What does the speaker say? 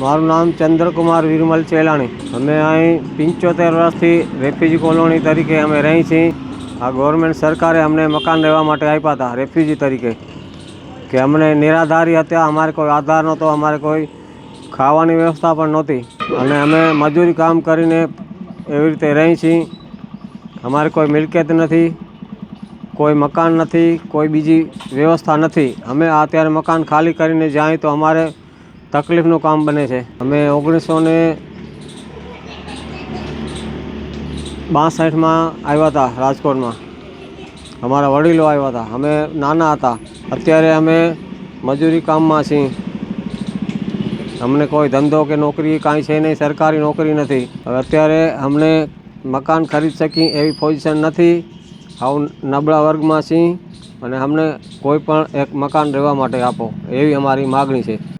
મારું નામ ચંદ્રકુમાર વિરમલ ચેલાણી. અમે અહીં પંચોતેર વર્ષથી રેફ્યુજી કોલોની તરીકે અમે રહી છીએ. આ ગવર્મેન્ટ સરકારે અમને મકાન રહેવા માટે આપ્યા હતા, રેફ્યુજી તરીકે. કે અમને નિરાધારી હતા, અમારે કોઈ આધાર નહોતો, અમારે કોઈ ખાવાની વ્યવસ્થા પણ નહોતી. અને અમે મજૂરી કામ કરીને એવી રીતે રહી છીએ. અમારે કોઈ મિલકત નથી, કોઈ મકાન નથી, કોઈ બીજી વ્યવસ્થા નથી. અમે અત્યારે મકાન ખાલી કરીને જાય તો અમારે તકલીફનું કામ બને છે. અમે ઓગણીસો ને બાસઠમાં આવ્યા હતા રાજકોટમાં. અમારા વડીલો આવ્યા હતા. અમે નાના હતા. અત્યારે અમે મજૂરી કામમાં છીએ. અમને કોઈ ધંધો કે નોકરી કાંઈ છે નહીં, સરકારી નોકરી નથી. હવે અત્યારે અમને મકાન ખરીદ શકી એવી પોઝિશન નથી. આવું નબળા વર્ગમાં છીએ. અને અમને કોઈ પણ એક મકાન રહેવા માટે આપો. એવી અમારી માગણી છે.